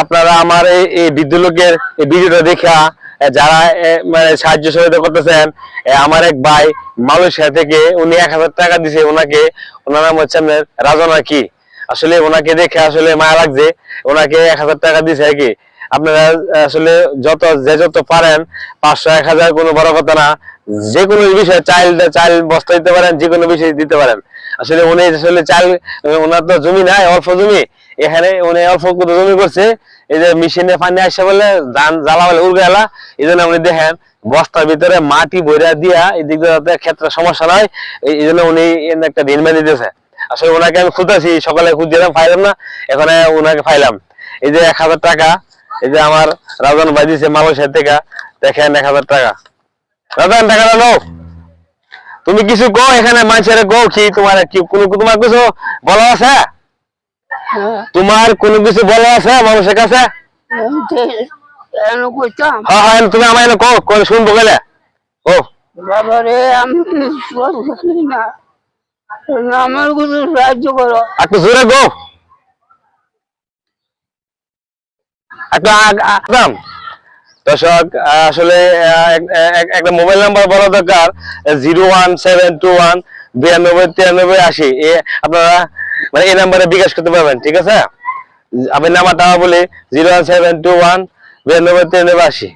আপনারা আমার এই বৃদ্ধ লোকের ভিডিওটা দেখা যারা মানে সাহায্য সহযোগিতা করতেছেন আমার এক ভাই মালয়েশিয়া থেকে উনি এক হাজার টাকা দিছে। ওনাকে, ওনার নাম হচ্ছে আপনার রাজনা কি। আসলে ওনাকে দেখে আসলে মায়া লাগছে। ওনাকে এক হাজার টাকা দিছে আর কি। আপনারা আসলে যত, যে যত পারেন, পাঁচশো, এক হাজার কোনো বড় কথা না। যে কোনো বিষয়ে চাইল চাইল বস্তা দিতে পারেন, যে কোনো বিষয় দিতে পারেন। আসলে উনি আসলে চাল ওনার তো জমি নাই, অল্প জমি। এখানে উনি অল্প জমি করছে। এই যে মেশিনে পানি আসে বলে ধান জ্বালা বলে উড়ে গেলা এই জন্য আপনি দেখেন, বস্তার ভিতরে মাটি ভরে দিয়া এই দিক দিয়ে ক্ষেত্রে সমস্যা নয় এই জন্য উনি একটা দিন বেঁধে দিতেছে আসলে ওনাকে আমি খুঁজতেছি, সকালে খুঁজছিলাম ফাইলাম না। এখানে ওনাকে ফাইলাম এই যে এক হাজার টাকা, এই যে আমার রাজন ভাই দিছে মালয়েশিয়া থেকে, দেখেন এক হাজার টাকা। রাজন টাকা দাও তুমি কিছু কো এখানে মানুষের কো কি তোমার কি কোনো তোমার কিছু বলা আছে? তোমার কোনো কিছু বলা আছে মানুষের কাছে? হ্যাঁ হ্যাঁ তুমি আমার এনে কো শুনব গেলে। ও বাবারে আমি না। আমার কোনো সাহায্য করো। একটু জোরে গো একটু আগ- আগাম। দর্শক আসলে একটা মোবাইল নাম্বার বলা দরকার zero one seven two one বিরানব্বই তিরানব্বই আশি। এ, আপনারা মানে এই নাম্বারে বিকাশ করতে পারবেন, ঠিক আছে? আমি নাম্বারটা বলি zero one seven two one বিরানব্বই তিরানব্বই আশি।